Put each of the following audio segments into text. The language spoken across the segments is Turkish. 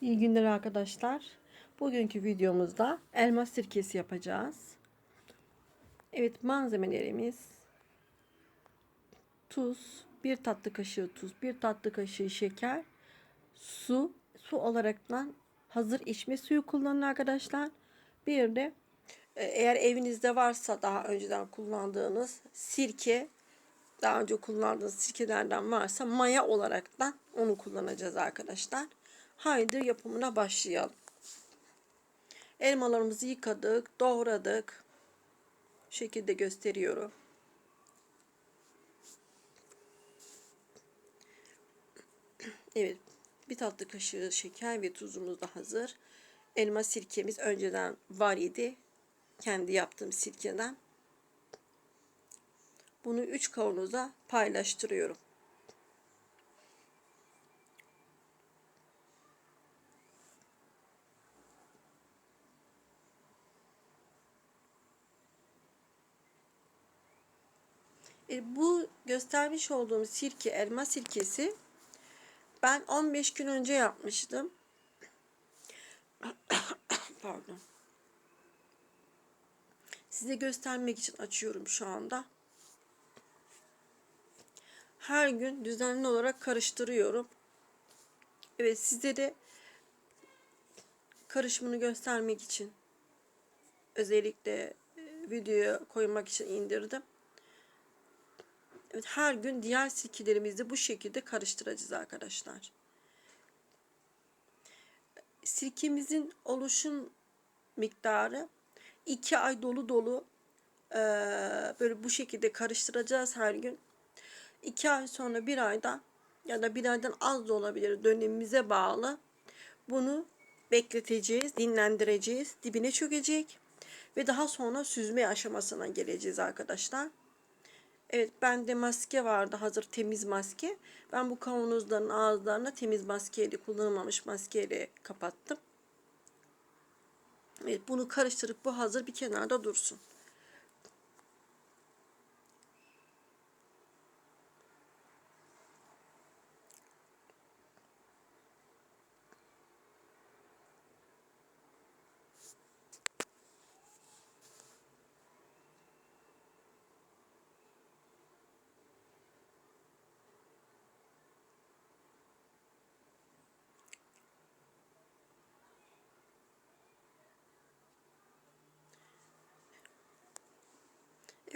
İyi günler arkadaşlar. Bugünkü videomuzda elma sirkesi yapacağız. Evet malzemelerimiz tuz, bir tatlı kaşığı tuz, bir tatlı kaşığı şeker, su, su olaraktan hazır içme suyu kullanın arkadaşlar. Bir de e, eğer evinizde varsa daha önceden kullandığınız sirke, daha önce kullandığınız sirkelerden varsa maya olaraktan onu kullanacağız arkadaşlar. Haydi yapımına başlayalım. Elmalarımızı yıkadık, doğradık. Şu şekilde gösteriyorum. Evet, bir tatlı kaşığı şeker ve tuzumuz da hazır. Elma sirkemiz önceden var idi. Kendi yaptığım sirkeden. Bunu 3 kavanoza paylaştırıyorum. E, bu göstermiş olduğum sirke, elma sirkesi ben 15 gün önce yapmıştım. Pardon. Size göstermek için açıyorum şu anda. Her gün düzenli olarak karıştırıyorum. Evet size de karışımını göstermek için özellikle e, videoya koymak için indirdim. Her gün diğer sirkelerimizi bu şekilde karıştıracağız arkadaşlar. Sirkemizin oluşum miktarı 2 ay dolu dolu e, böyle bu şekilde karıştıracağız her gün. 2 ay sonra bir ayda ya da bir aydan az da olabilir dönemimize bağlı. Bunu bekleteceğiz, dinlendireceğiz, dibine çökecek ve daha sonra süzme aşamasına geleceğiz arkadaşlar. Evet bende maske vardı hazır temiz maske. Ben bu kavanozların ağızlarına temiz maskeyle kullanılmamış maskeyle kapattım. Evet bunu karıştırıp bu hazır bir kenarda dursun.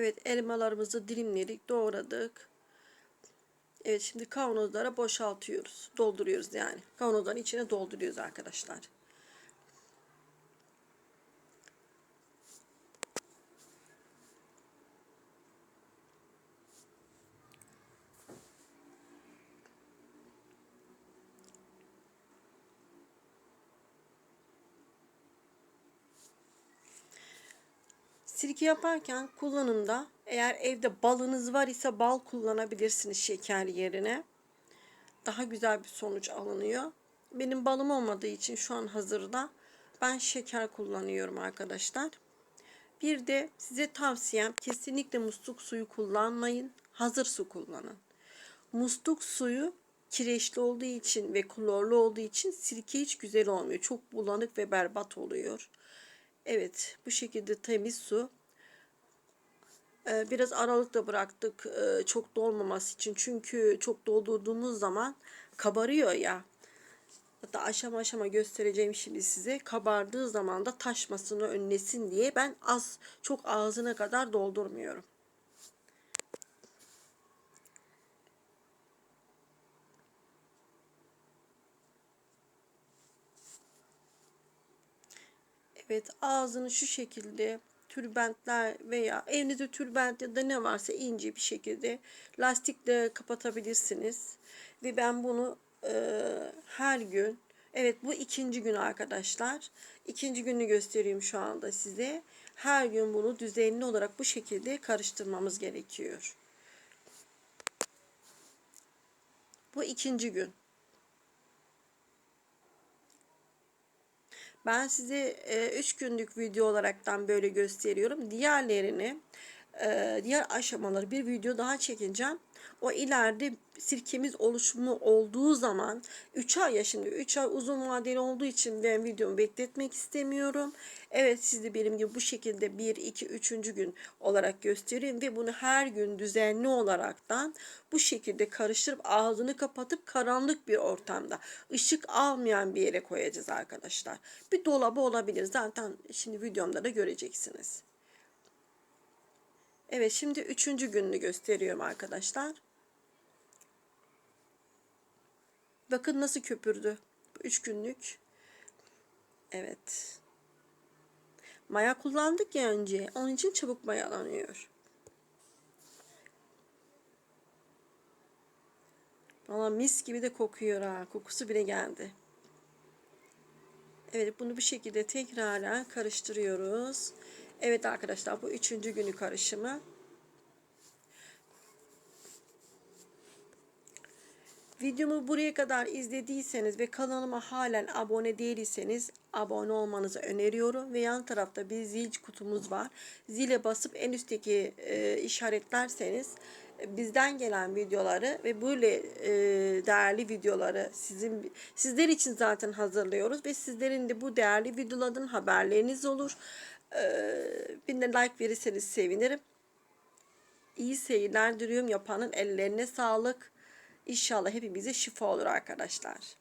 Evet elmalarımızı dilimledik, doğradık. Evet şimdi kavanozlara boşaltıyoruz. Dolduruyoruz yani. Kavanozların içine dolduruyoruz arkadaşlar. Sirke yaparken kullanımda eğer evde balınız var ise bal kullanabilirsiniz şeker yerine. Daha güzel bir sonuç alınıyor. Benim balım olmadığı için şu an hazırda ben şeker kullanıyorum arkadaşlar. Bir de size tavsiyem kesinlikle musluk suyu kullanmayın. Hazır su kullanın. Musluk suyu kireçli olduğu için ve klorlu olduğu için sirke hiç güzel olmuyor. Çok bulanık ve berbat oluyor. Evet bu şekilde temiz su. Ee, biraz aralıkta bıraktık e, çok dolmaması için. Çünkü çok doldurduğumuz zaman kabarıyor ya. Hatta aşama aşama göstereceğim şimdi size. Kabardığı zaman da taşmasını önlesin diye ben az çok ağzına kadar doldurmuyorum. Evet ağzını şu şekilde tülbentler veya evinizde tülbent ya da ne varsa ince bir şekilde lastikle kapatabilirsiniz. Ve ben bunu e, her gün evet bu ikinci gün arkadaşlar. ikinci günü göstereyim şu anda size. Her gün bunu düzenli olarak bu şekilde karıştırmamız gerekiyor. Bu ikinci gün. Ben size 3 e, günlük video olaraktan böyle gösteriyorum. Diğerlerini e, diğer aşamaları bir video daha çekeceğim. O ileride sirkemiz oluşumu olduğu zaman 3 ay ya şimdi 3 ay uzun vadeli olduğu için ben videomu bekletmek istemiyorum. Evet siz de benim gibi bu şekilde 1, 2, 3. gün olarak göstereyim ve bunu her gün düzenli olaraktan bu şekilde karıştırıp ağzını kapatıp karanlık bir ortamda ışık almayan bir yere koyacağız arkadaşlar. Bir dolabı olabilir zaten şimdi videomda da göreceksiniz. Evet şimdi üçüncü gününü gösteriyorum arkadaşlar. Bakın nasıl köpürdü. Üç günlük. Evet. Maya kullandık ya önce. Onun için çabuk mayalanıyor. Valla mis gibi de kokuyor ha. Kokusu bile geldi. Evet bunu bu şekilde tekrardan karıştırıyoruz. Evet arkadaşlar bu üçüncü günü karışımı. Videomu buraya kadar izlediyseniz ve kanalıma halen abone değilseniz abone olmanızı öneriyorum. Ve yan tarafta bir zil kutumuz var. Zile basıp en üstteki e, işaretlerseniz e, bizden gelen videoları ve böyle e, değerli videoları sizin sizler için zaten hazırlıyoruz ve sizlerin de bu değerli videolardan haberleriniz olur. E, bir de like verirseniz sevinirim. İyi seyirler diliyorum. Yapanın ellerine sağlık. İnşallah hepimize şifa olur arkadaşlar.